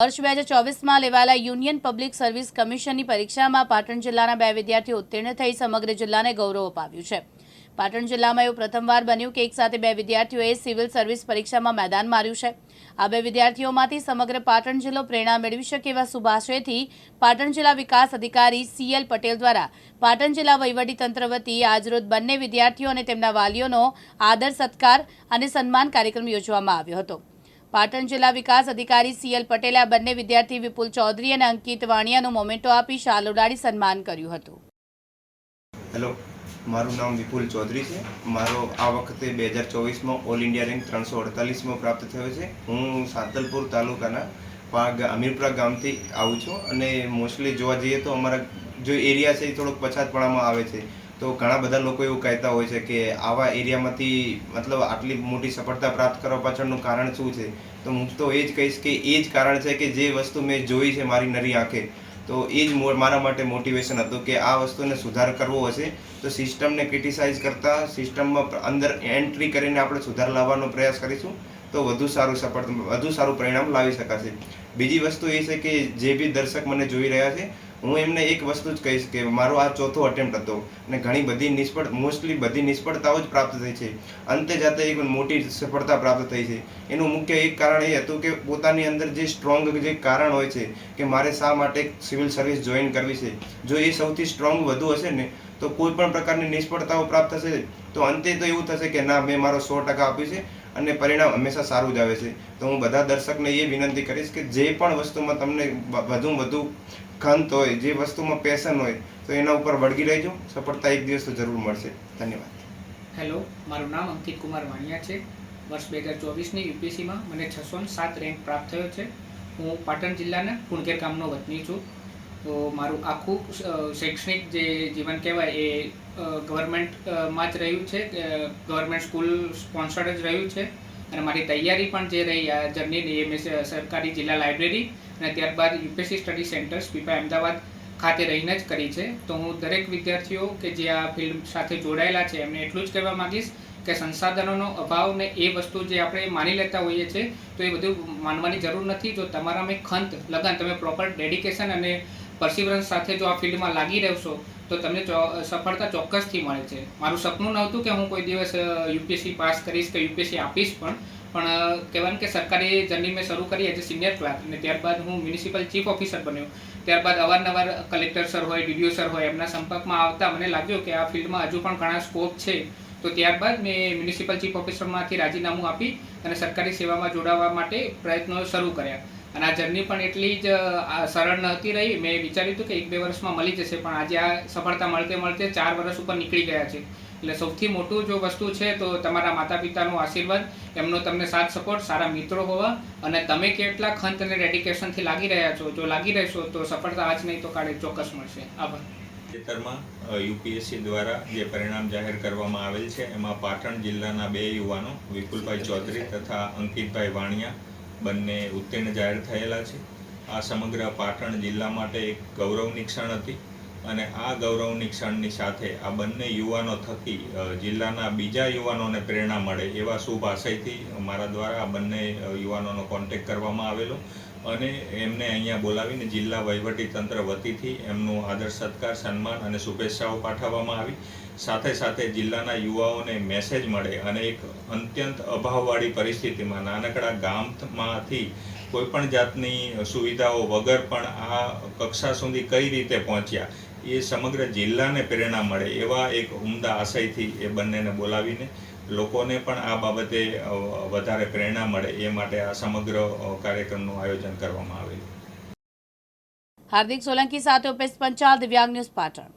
વર્ષ બે હજાર ચોવીસમાં લેવાયેલા યુનિયન પબ્લિક સર્વિસ કમિશનની પરીક્ષામાં પાટણ જિલ્લાના બે વિદ્યાર્થીઓ ઉત્તીર્ણ થઈ સમગ્ર જિલ્લાને ગૌરવ અપાવ્યું છે. પાટણ જિલ્લામાં એવું પ્રથમવાર બન્યું કે એક સાથે બે વિદ્યાર્થીઓએ સિવિલ સર્વિસ પરીક્ષામાં મેદાન માર્યું છે. આ બે વિદ્યાર્થીઓમાંથી સમગ્ર પાટણ જિલ્લો પ્રેરણા મેળવી શકે એવા શુભાશયથી પાટણ જિલ્લા વિકાસ અધિકારી સીએલ પટેલ દ્વારા પાટણ જિલ્લા વહીવટીતંત્ર વતી આજરોજ બંને વિદ્યાર્થીઓ અને તેમના વાલીઓનો આદર, સત્કાર અને સન્માન કાર્યક્રમ યોજવામાં આવ્યો હતો. પાટણ જિલ્લા વિકાસ અધિકારી સીએલ પટેલે આ બંને વિદ્યાર્થી વિપુલ ચૌધરી અને અંકિત વાણિયાનું મોમેન્ટો આપી શાલ ઉડાડી સન્માન કર્યું હતું. હેલો, મારું નામ વિપુલ ચૌધરી છે. મારો આ વખતે બે હજાર ચોવીસમાં ઓલ ઇન્ડિયા રેન્ક ત્રણસો અડતાલીસમાં પ્રાપ્ત થયો છે. હું સાંતલપુર તાલુકાના પાગ અમીરપુરા ગામથી આવું છું અને મોસ્ટલી જોવા જઈએ તો અમારા જો એરિયા છે એ થોડોક પછાતપણામાં આવે છે. તો ઘણા બધા લોકો એવું કહેતા હોય છે કે આવા એરિયામાંથી મતલબ આટલી મોટી સફળતા પ્રાપ્ત કરવા પાછળનું કારણ શું છે? તો હું તો એ જ કહીશ કે એ જ કારણ છે કે જે વસ્તુ મેં જોઈ છે મારી નરી આંખે, તો એ જ મારા માટે મોટિવેશન હતું કે આ વસ્તુને સુધાર કરવો હશે. તો સિસ્ટમને ક્રિટિસાઇઝ કરતાં સિસ્ટમમાં અંદર એન્ટ્રી કરીને આપણે સુધાર લાવવાનો પ્રયાસ કરીશું, તો વધુ સારું સફળ, વધુ સારું પરિણામ લાવી શકાશે. બીજી વસ્તુ એ છે કે જે બી દર્શક મને જોઈ રહ્યા છે હું એમને એક વસ્તુ જ કહીશ કે મારો આ ચોથો અટેમ્પ્ટ હતો અને ઘણી બધી નિષ્ફળ મોસ્ટલી બધી નિષ્ફળતાઓ જ પ્રાપ્ત થઈ છે. અંતે જાતે એક મોટી સફળતા પ્રાપ્ત થઈ છે. એનું મુખ્ય એક કારણ એ હતું કે પોતાની અંદર જે સ્ટ્રોંગ જે કારણ હોય છે કે મારે શા માટે સિવિલ સર્વિસ જોઈન કરવી છે. જો એ સૌથી સ્ટ્રોંગ વધુ હશે ને, તો કોઈ પણ પ્રકારની નિષ્ફળતાઓ પ્રાપ્ત થશે. તો અંતે તો એવું થશે કે ના, મેં મારો સો ટકા આપ્યું છે. અને પરિણામ હંમેશા સારું જ આવે છે. તો હું બધા દર્શકને એ વિનંતી કરીશ કે જે પણ વસ્તુમાં તમને વધુ વધુ ખંત હોય, જે વસ્તુમાં પેશન હોય, તો એના ઉપર વળગી રહેજો. સફળતા એક દિવસ તો જરૂર મળશે. ધન્યવાદ. હેલો, મારું નામ અંકિત કુમાર વાણિયા છે. વર્ષ બે હજાર ચોવીસની યુપીએસસીમાં મને છસો સાત રેન્ક પ્રાપ્ત થયો છે. હું પાટણ જિલ્લાના કુણકેર ગામનો વતની છું. તો મારું આખું શૈક્ષણિક જે જીવન કહેવાય એ ગવર્મેન્ટમાં જ રહ્યું છે. ગવર્મેન્ટ સ્કૂલ સ્પોન્સર્ડ જ રહ્યું છે. અને મારી તૈયારી પણ જે રહી આ જર્નીની એ સરકારી જિલ્લા લાઇબ્રેરી અને ત્યારબાદ યુપીએસસી સ્ટડી સેન્ટર પીપા અમદાવાદ ખાતે રહીને જ કરી છે. તો હું દરેક વિદ્યાર્થીઓ કે જે આ ફિલ્ડ સાથે જોડાયેલા છે, એમને એટલું જ કહેવા માંગીશ કે સંસાધનોનો અભાવ ને એ વસ્તુ જે આપણે માની લેતા હોઈએ છીએ તો એ બધું માનવાની જરૂર નથી. જો તમારામાં ખંત લગન, તમે પ્રોપર ડેડિકેશન અને પરસિવરન્સ સાથે જો આ ફિલ્ડમાં લાગી રહેશો, તો તમને સફળતા ચોક્કસથી મળે છે. મારું સપનું નહોતું કે હું કોઈ દિવસ યુપીએસસી પાસ કરીશ કે યુપીએસસી આપીશ પણ પણ કહેવાનું કે સરકારી જર્ની મેં શરૂ કરી એઝ સિનિયર ક્લાર્ક અને ત્યારબાદ હું મ્યુનિસિપલ ચીફ ઓફિસર બન્યો. ત્યારબાદ અવારનવાર કલેક્ટર સર હોય ડીડીઓ સર હોય, એમના સંપર્કમાં આવતા મને લાગ્યું કે આ ફિલ્ડમાં હજુ પણ ઘણા સ્કોપ છે. તો ત્યારબાદ મેં મ્યુનિસિપલ ચીફ ઓફિસરમાંથી રાજીનામું આપી અને સરકારી સેવામાં જોડાવા માટે પ્રયત્નો શરૂ કર્યા. અને આ જર્ની પણ એટલી જ સરળ નહોતી રહી. મેં વિચાર્યું હતું કે એક બે વર્ષમાં મળી જશે, પણ આજે આ સફળતા મળતે મળતે ચાર વર્ષ ઉપર નીકળી ગયા છે. એટલે સૌથી મોટું જો વસ્તુ છે, તો તમારા માતા પિતાનો આશીર્વાદ, એમનો તમને સાથ સપોર્ટ સારા મિત્રો હોવા, અને તમે કેટલા ખંત અને ડેડિકેશનથી લાગી રહ્યા છો. જો લાગી રહેશો, તો સફળતા આજ નહીં તો કાલે ચોક્કસ મળશે. આભાર. તાજેતરમાં યુપીએસસી દ્વારા જે પરિણામ જાહેર કરવામાં આવેલ છે, એમાં પાટણ જિલ્લાના બે યુવાનો, વિપુલભાઈ ચૌધરી તથા અંકિતભાઈ વાણિયા બંને ઉત્તીર્ણ જાહેર થયેલા છે. આ સમગ્ર પાટણ જિલ્લા માટે એક ગૌરવની ક્ષણ હતી અને આ ગૌરવની ક્ષણની સાથે આ બંને યુવાનો થકી જિલ્લાના બીજા યુવાનોને પ્રેરણા મળે એવા શુભ આશયથી મારા દ્વારા આ બંને યુવાનોનો કોન્ટેક કરવામાં આવેલો. અને એમને અહીંયા બોલાવીને જિલ્લા તંત્ર વતીથી એમનું આદર, સત્કાર, સન્માન અને શુભેચ્છાઓ પાઠવવામાં આવી. સાથે સાથે જિલ્લાના યુવાઓને મેસેજ મળે અને એક અત્યંત અભાવવાળી પરિસ્થિતિમાં નાનકડા ગામમાંથી કોઈ પણ જાતની સુવિધાઓ વગર પણ આ કક્ષા સુધી કઈ રીતે પહોંચ્યા, એ સમગ્ર જિલ્લાને પ્રેરણા મળે એવા એક ઉમદા આશયથી એ બંનેને બોલાવીને લોકોને પણ આ બાબતે વધારે પ્રેરણા મળે એ માટે આ સમગ્ર કાર્યક્રમનું આયોજન કરવામાં આવેલું. હાર્દિક સોલંકી સાથે ઉપેશ પંચાલ દિવ્યાંગ ન્યૂઝ પાટણ.